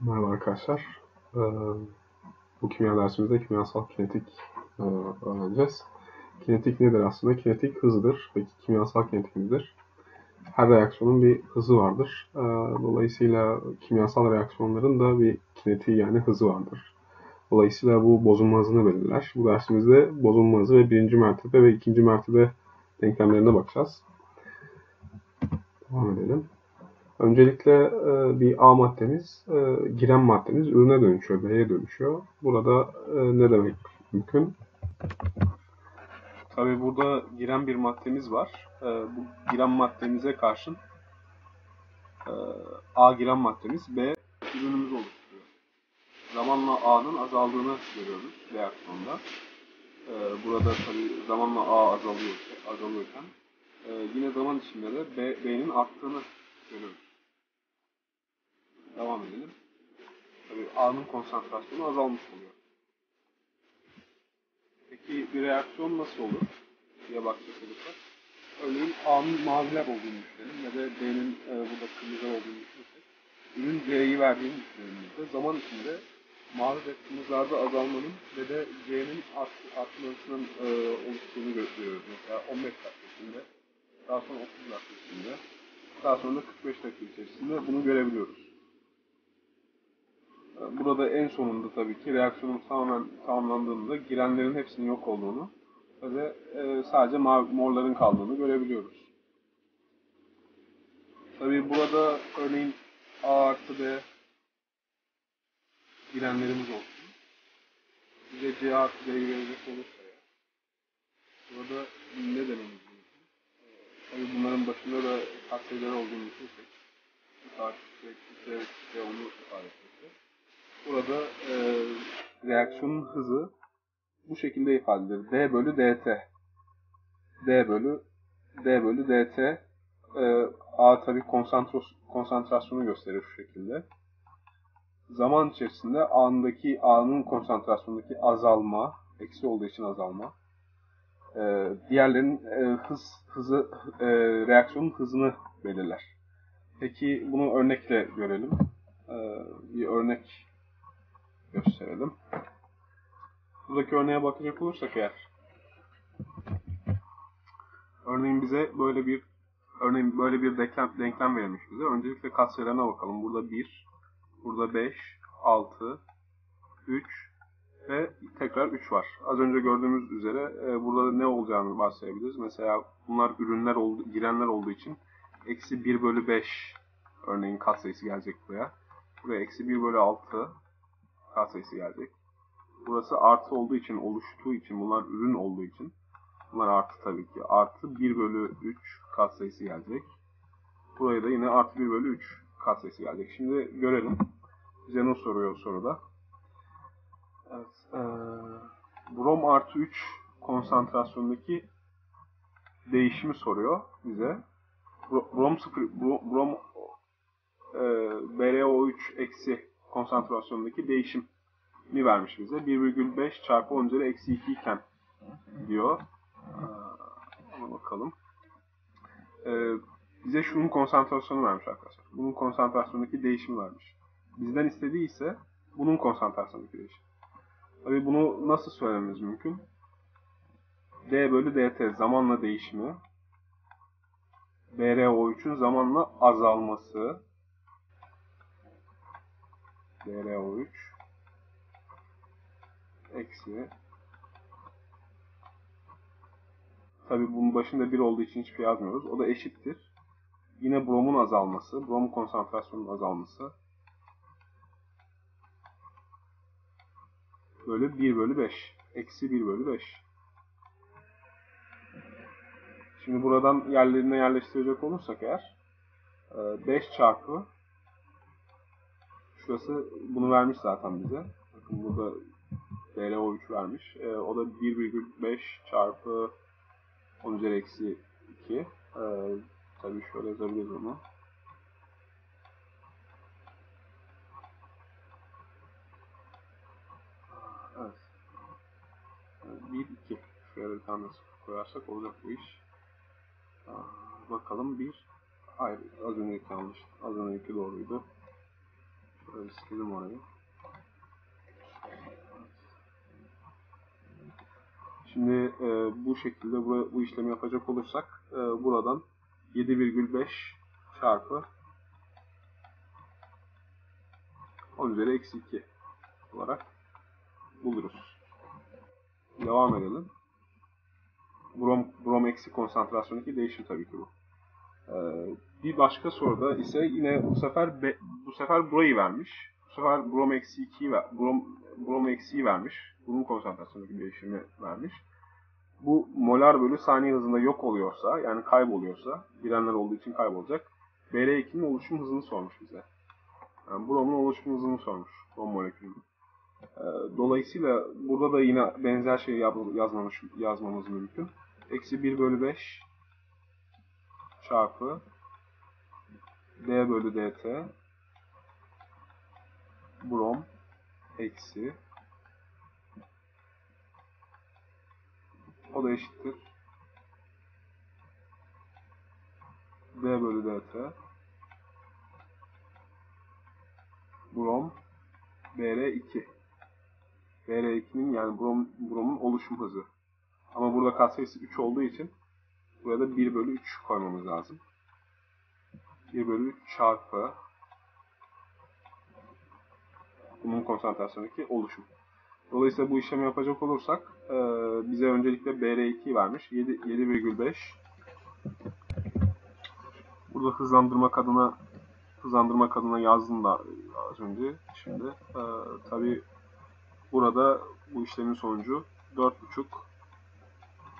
Merhaba arkadaşlar. Ee, bu kimya dersimizde kimyasal kinetik e, öğreneceğiz. Kinetik nedir aslında? Kinetik hızdır. Peki kimyasal kinetik nedir? Her reaksiyonun bir hızı vardır. Ee, dolayısıyla kimyasal reaksiyonların da bir kinetiği yani hızı vardır. Dolayısıyla bu bozulma hızını belirler. Bu dersimizde bozulma hızı ve birinci mertebe ve ikinci mertebe denklemlerine bakacağız. Devam edelim. Öncelikle e, bir A maddemiz, e, giren maddemiz ürüne dönüşüyor, B'ye dönüşüyor. Burada e, ne demek mümkün? Tabi burada giren bir maddemiz var. Bu giren maddemize karşın A giren maddemiz, B ürünümüz oluşturuyor. Zamanla A'nın azaldığını görüyoruz reaksiyonda. Burada tabi zamanla A azalıyor, azalıyorken yine zaman içinde de B'nin arttığını görüyoruz. Devam edelim. Tabii A'nın konsantrasyonu azalmış oluyor. Peki bir reaksiyon nasıl olur diye bakacak olursak. Örneğin A'nın maviler olduğunu düşünelim ya da B'nin e, burada kırmızılar olduğunu düşünürsek. Ürün C'yi verdiğini burada. Zaman içinde mavi ve kırmızılarda azalmanın ve de C'nin art, artmasının e, oluştuğunu görüyoruz. Mesela 15 dakika içinde, daha sonra 30 dakika içinde, daha sonra 45 dakika içerisinde bunu görebiliyoruz. Burada en sonunda tabii ki reaksiyonun tamamen tamamlandığında girenlerin hepsinin yok olduğunu ve e, sadece morların kaldığını görebiliyoruz. Tabii burada örneğin A artı B girenlerimiz olsun. Bize C artı B'yi verecek olursa ya. Burada ne dememiz mümkün? Tabii bunların başında da katsayıları olduğunu. Karşı C, C, onu ifade etmesi. Burada e, reaksiyonun hızı bu şekilde ifade edilir. D bölü dt. D bölü D bölü dt. E, A tabi konsantrasyonu gösterir şu şekilde. Zaman içerisinde A'ndaki A'nın konsantrasyonundaki azalma, eksi olduğu için azalma. E, diğerlerinin e, hız hızı e, reaksiyonun hızını belirler. Peki bunu örnekle görelim. E, bir örnek gösterelim. Buradaki örneğe bakacak olursak eğer örneğin bize böyle bir örneğin böyle bir denklem, denklem verilmiş bize. Öncelikle katsayılarına bakalım. Burada 1, burada 5, 6, 3 ve tekrar 3 var. Az önce gördüğümüz üzere e, burada ne olacağını varsayabiliriz. Mesela bunlar ürünler oldu, girenler olduğu için eksi 1 bölü 5 örneğin katsayısı gelecek buraya. Buraya eksi 1 bölü 6 sayısı gelecek. Burası artı olduğu için, oluştuğu için, bunlar ürün olduğu için. Bunlar artı tabii ki. Artı 1 bölü 3 sayısı gelecek. Buraya da yine artı 1 bölü 3 sayısı gelecek. Şimdi görelim. Bize ne soruyor soruda? Evet. Ee, brom artı 3 konsantrasyondaki değişimi soruyor bize. Brom 0, brom e, BrO3 eksi konsantrasyondaki değişimi vermiş bize. 1,5 çarpı 10 üzeri eksi 2 iken diyor. Ona bakalım. Ee, bize şunun konsantrasyonu vermiş arkadaşlar. Bunun konsantrasyondaki değişimi vermiş. Bizden istediği ise bunun konsantrasyondaki değişim. Tabii bunu nasıl söylememiz mümkün? D bölü dt zamanla değişimi. BrO3'ün zamanla azalması DRO3 eksi Tabi bunun başında 1 olduğu için hiçbir şey yazmıyoruz. O da eşittir. Yine bromun azalması, brom konsantrasyonunun azalması. Bölü 1 bölü 5. Eksi 1 bölü 5. Şimdi buradan yerlerine yerleştirecek olursak eğer 5 e, çarpı Şurası bunu vermiş zaten bize. Bakın burada DLO3 vermiş. E, o da 1,5 çarpı 10 üzeri eksi 2. E, tabii şöyle yazabiliriz onu. Evet. 1, 2. Şuraya bir tane koyarsak olacak bu iş. Bakalım 1. Hayır az önceki yanlış. Az önceki doğruydu. Şöyle silelim orayı. Şimdi e, bu şekilde bu, bu işlemi yapacak olursak e, buradan 7,5 çarpı 10 üzeri eksi 2 olarak buluruz. Devam edelim. Brom, brom eksi konsantrasyondaki değişim tabii ki bu. Ee, bir başka soruda ise yine bu sefer bu sefer burayı vermiş. Bu sefer brom eksi 2'yi ver, brom, brom eksiyi vermiş. Bunun konsantrasyondaki değişimi vermiş. Bu molar bölü saniye hızında yok oluyorsa yani kayboluyorsa girenler olduğu için kaybolacak. BR2'nin oluşum hızını sormuş bize. Yani bromun oluşum hızını sormuş. Brom molekülünün. Ee, dolayısıyla burada da yine benzer şeyi yazmamız, yazmamız mümkün. Eksi 1 bölü 5 çarpı d bölü dt brom eksi. O da eşittir. D bölü dt brom br2 br2'nin yani brom, bromun oluşum hızı. Ama burada katsayısı 3 olduğu için burada 1 bölü 3 koymamız lazım. 1 bölü 3 çarpı bunun konsantrasyondaki oluşum. Dolayısıyla bu işlemi yapacak olursak e, bize öncelikle BR2 vermiş. 7,5 Burada hızlandırmak adına hızlandırmak adına yazdım da az önce. Şimdi e, tabi burada bu işlemin sonucu 4,5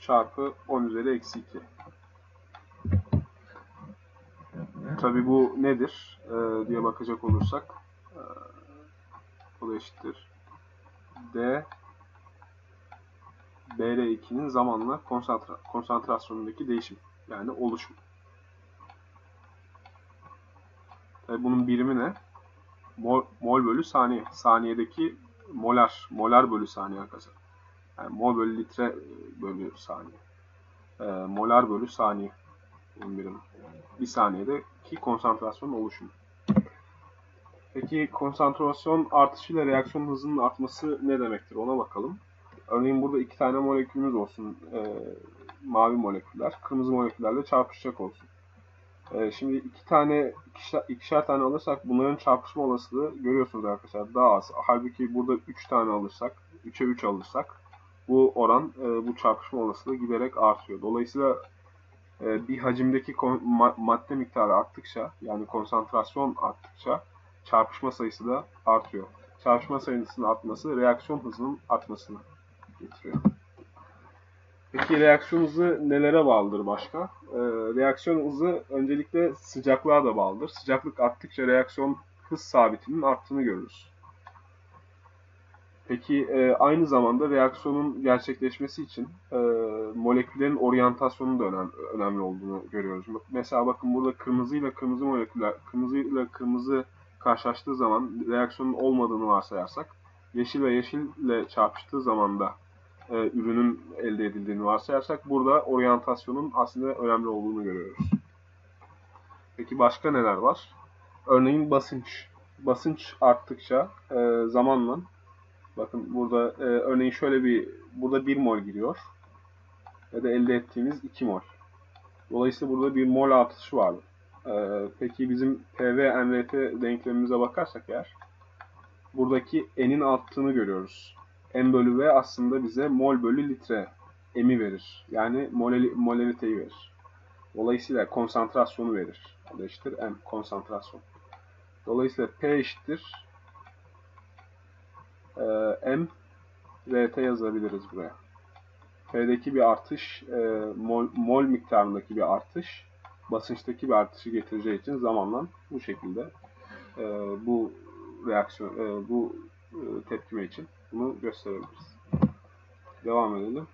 çarpı 10 üzeri eksi 2. Tabi bu nedir e, diye bakacak olursak o eşittir. D BR2'nin zamanla konsantra konsantrasyonundaki değişim. Yani oluşum. Tabi bunun birimi ne? Mol, mol bölü saniye. Saniyedeki molar. Molar bölü saniye arkadaşlar. Yani mol bölü litre bölü saniye. E, molar bölü saniye. Bunun birimi. Bir saniyedeki konsantrasyon oluşumu. Peki konsantrasyon artışıyla reaksiyon hızının artması ne demektir ona bakalım. Örneğin burada iki tane molekülümüz olsun. E, mavi moleküller. Kırmızı moleküllerle çarpışacak olsun. E, şimdi iki tane, ikişer, ikişer tane alırsak bunların çarpışma olasılığı görüyorsunuz arkadaşlar daha az. Halbuki burada üç tane alırsak, üçe üç alırsak bu oran, e, bu çarpışma olasılığı giderek artıyor. Dolayısıyla e, bir hacimdeki madde miktarı arttıkça, yani konsantrasyon arttıkça çarpışma sayısı da artıyor. Çarpışma sayısının artması reaksiyon hızının artmasını getiriyor. Peki reaksiyon hızı nelere bağlıdır başka? Ee, reaksiyon hızı öncelikle sıcaklığa da bağlıdır. Sıcaklık arttıkça reaksiyon hız sabitinin arttığını görürüz. Peki e, aynı zamanda reaksiyonun gerçekleşmesi için e, moleküllerin oryantasyonu da önem, önemli olduğunu görüyoruz. Mesela bakın burada kırmızı ile kırmızı moleküller, kırmızı ile kırmızı karşılaştığı zaman reaksiyonun olmadığını varsayarsak, yeşil ve yeşille çarpıştığı zaman da e, ürünün elde edildiğini varsayarsak burada oryantasyonun aslında önemli olduğunu görüyoruz. Peki başka neler var? Örneğin basınç. Basınç arttıkça e, zamanla bakın burada e, örneğin şöyle bir burada 1 mol giriyor ve de elde ettiğimiz 2 mol. Dolayısıyla burada bir mol artışı vardı. Ee, peki bizim PV NRT denklemimize bakarsak eğer buradaki N'in arttığını görüyoruz. M bölü V aslında bize mol bölü litre M'i verir. Yani molariteyi verir. Dolayısıyla konsantrasyonu verir. O da eşittir M konsantrasyon. Dolayısıyla P eşittir e, M RT yazabiliriz buraya. P'deki bir artış, e, mol, mol miktarındaki bir artış basınçtaki bir artışı getireceği için zamanla bu şekilde e, bu reaksiyon, e, bu e, tepkime için bunu gösterebiliriz. Devam edelim.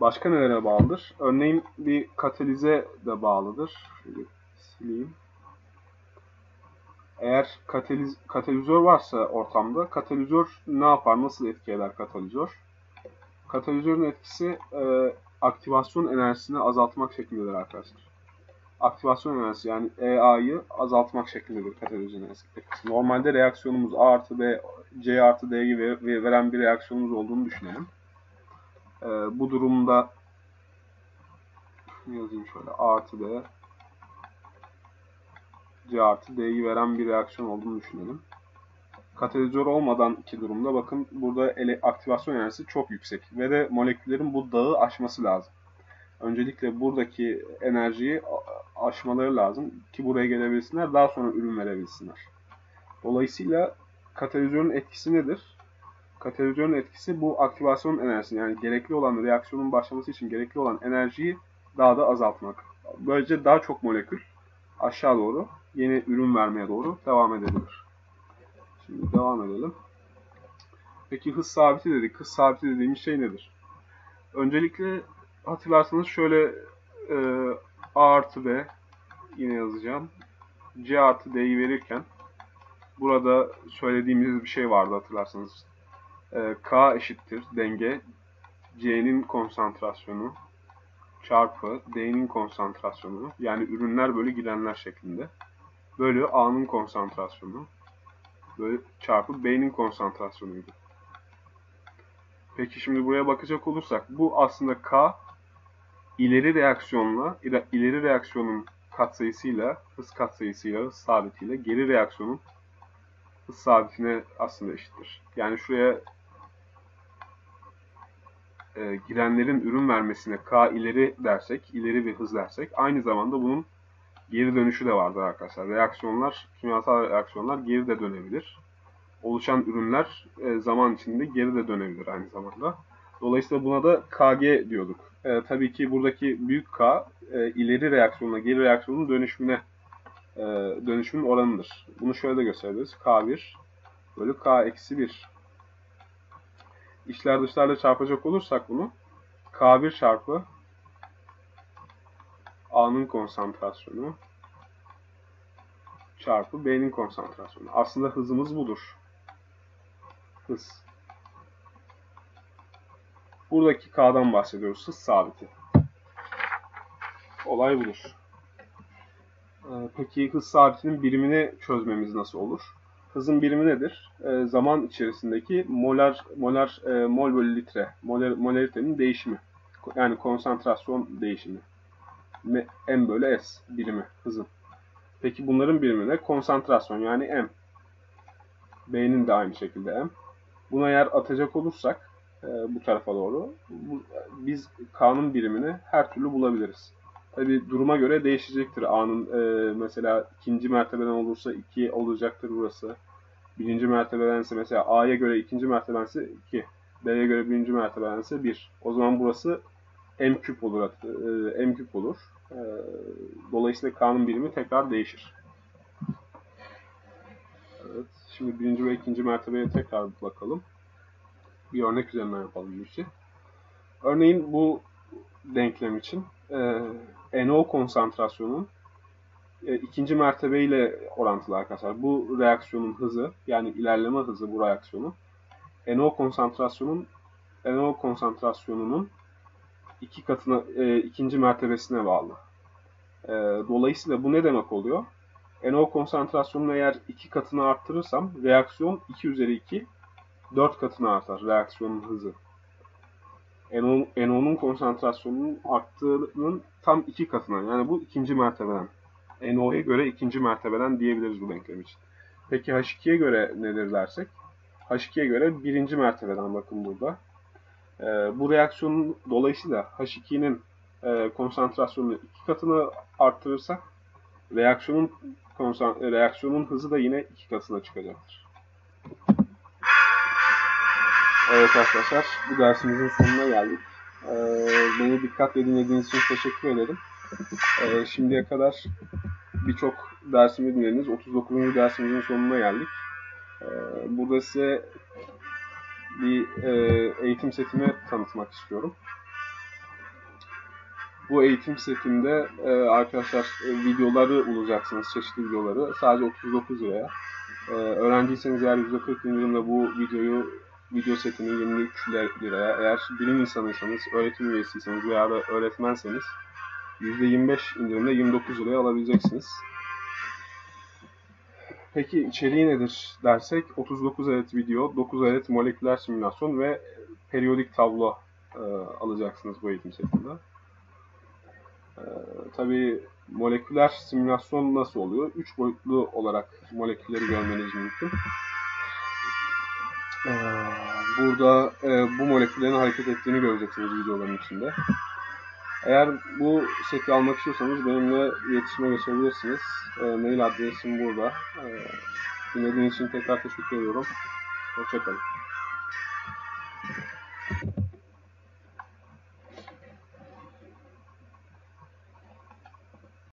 Başka nelere bağlıdır? Örneğin bir katalize de bağlıdır. Şöyle sileyim. Eğer kataliz katalizör varsa ortamda, katalizör ne yapar, nasıl etki eder katalizör? Katalizörün etkisi e, aktivasyon enerjisini azaltmak şeklindedir arkadaşlar. aktivasyon enerjisi yani EA'yı azaltmak şeklindedir katalizör enerjisi. Normalde reaksiyonumuz A artı B, C artı D'yi veren bir reaksiyonumuz olduğunu düşünelim. Ee, bu durumda yazayım şöyle A artı B C artı D'yi veren bir reaksiyon olduğunu düşünelim. Katalizör olmadan iki durumda bakın burada ele, aktivasyon enerjisi çok yüksek ve de moleküllerin bu dağı aşması lazım. Öncelikle buradaki enerjiyi aşmaları lazım ki buraya gelebilsinler daha sonra ürün verebilsinler. Dolayısıyla katalizörün etkisi nedir? Katalizörün etkisi bu aktivasyon enerjisi yani gerekli olan reaksiyonun başlaması için gerekli olan enerjiyi daha da azaltmak. Böylece daha çok molekül aşağı doğru yeni ürün vermeye doğru devam edebilir. Devam edelim. Peki hız sabiti dedik. Hız sabiti dediğimiz şey nedir? Öncelikle hatırlarsanız şöyle e, A artı B yine yazacağım. C artı D'yi verirken burada söylediğimiz bir şey vardı hatırlarsanız. E, K eşittir denge C'nin konsantrasyonu çarpı D'nin konsantrasyonu yani ürünler bölü girenler şeklinde bölü A'nın konsantrasyonu bölü çarpı B'nin konsantrasyonuydu. Peki şimdi buraya bakacak olursak bu aslında K ileri reaksiyonla ileri reaksiyonun katsayısıyla hız katsayısıyla hız sabitiyle geri reaksiyonun hız sabitine aslında eşittir. Yani şuraya e, girenlerin ürün vermesine K ileri dersek, ileri bir hız dersek aynı zamanda bunun geri dönüşü de vardır arkadaşlar. Reaksiyonlar, kimyasal reaksiyonlar geri de dönebilir. Oluşan ürünler e, zaman içinde geri de dönebilir aynı zamanda. Dolayısıyla buna da KG diyorduk. E, tabii ki buradaki büyük K e, ileri reaksiyonla geri reaksiyonun dönüşümüne e, dönüşümün oranıdır. Bunu şöyle de gösterebiliriz. K1 bölü K eksi 1. İçler dışlarla çarpacak olursak bunu K1 çarpı A'nın konsantrasyonu çarpı B'nin konsantrasyonu. Aslında hızımız budur. Hız. Buradaki K'dan bahsediyoruz. Hız sabiti. Olay budur. Ee, peki hız sabitinin birimini çözmemiz nasıl olur? Hızın birimi nedir? Ee, zaman içerisindeki molar molar e, mol bölü litre, molar, molaritenin değişimi. Yani konsantrasyon değişimi. M bölü S birimi hızın. Peki bunların birimi ne? Konsantrasyon yani M. B'nin de aynı şekilde M. Buna yer atacak olursak e, bu tarafa doğru bu, biz K'nın birimini her türlü bulabiliriz. Tabi duruma göre değişecektir. A'nın e, mesela ikinci mertebeden olursa 2 olacaktır burası. Birinci mertebedense mesela A'ya göre ikinci mertebense 2. B'ye göre birinci mertebedense 1. O zaman burası M küp olur. E, M küp olur. E, dolayısıyla K'nın birimi tekrar değişir. Evet. Şimdi birinci ve ikinci mertebeye tekrar bakalım. Bir örnek üzerinden yapalım bu işi. Örneğin bu denklem için e, NO konsantrasyonun e, ikinci mertebe ile orantılı arkadaşlar. Bu reaksiyonun hızı yani ilerleme hızı bu reaksiyonun NO konsantrasyonun NO konsantrasyonunun iki katına e, ikinci mertebesine bağlı. E, dolayısıyla bu ne demek oluyor? NO konsantrasyonunu eğer iki katını arttırırsam reaksiyon 2 üzeri 2 4 katına artar reaksiyonun hızı. NO'nun konsantrasyonunun arttığının tam iki katına. Yani bu ikinci mertebeden. NO'ya göre ikinci mertebeden diyebiliriz bu denklem için. Peki H2'ye göre nedir dersek? H2'ye göre birinci mertebeden bakın burada. Ee, bu reaksiyonun dolayısıyla H2'nin e, konsantrasyonunu iki katını arttırırsak reaksiyonun reaksiyonun hızı da yine iki katına çıkacaktır. Evet arkadaşlar, bu dersimizin sonuna geldik. Ee, beni dikkatle dinlediğiniz için teşekkür ederim. Ee, şimdiye kadar birçok dersimi dinlediniz. 39. dersimizin sonuna geldik. Ee, burada size bir e, eğitim setimi tanıtmak istiyorum. Bu eğitim setinde e, arkadaşlar e, videoları bulacaksınız, çeşitli videoları. Sadece 39 liraya. E, öğrenciyseniz eğer %40 indirimle bu videoyu video setini 23 liraya, eğer bilim insanıysanız, öğretim üyesiyseniz veya da öğretmenseniz %25 indirimle 29 liraya alabileceksiniz. Peki içeriği nedir dersek 39 adet video, 9 adet moleküler simülasyon ve periyodik tablo e, alacaksınız bu eğitim setinde. E, tabii moleküler simülasyon nasıl oluyor? 3 boyutlu olarak molekülleri görmeniz mümkün. E, burada e, bu moleküllerin hareket ettiğini göreceksiniz videoların içinde. Eğer bu seti almak istiyorsanız benimle iletişime geçebilirsiniz. E, mail adresim burada. E, dinlediğiniz için tekrar teşekkür ediyorum. Hoşçakalın.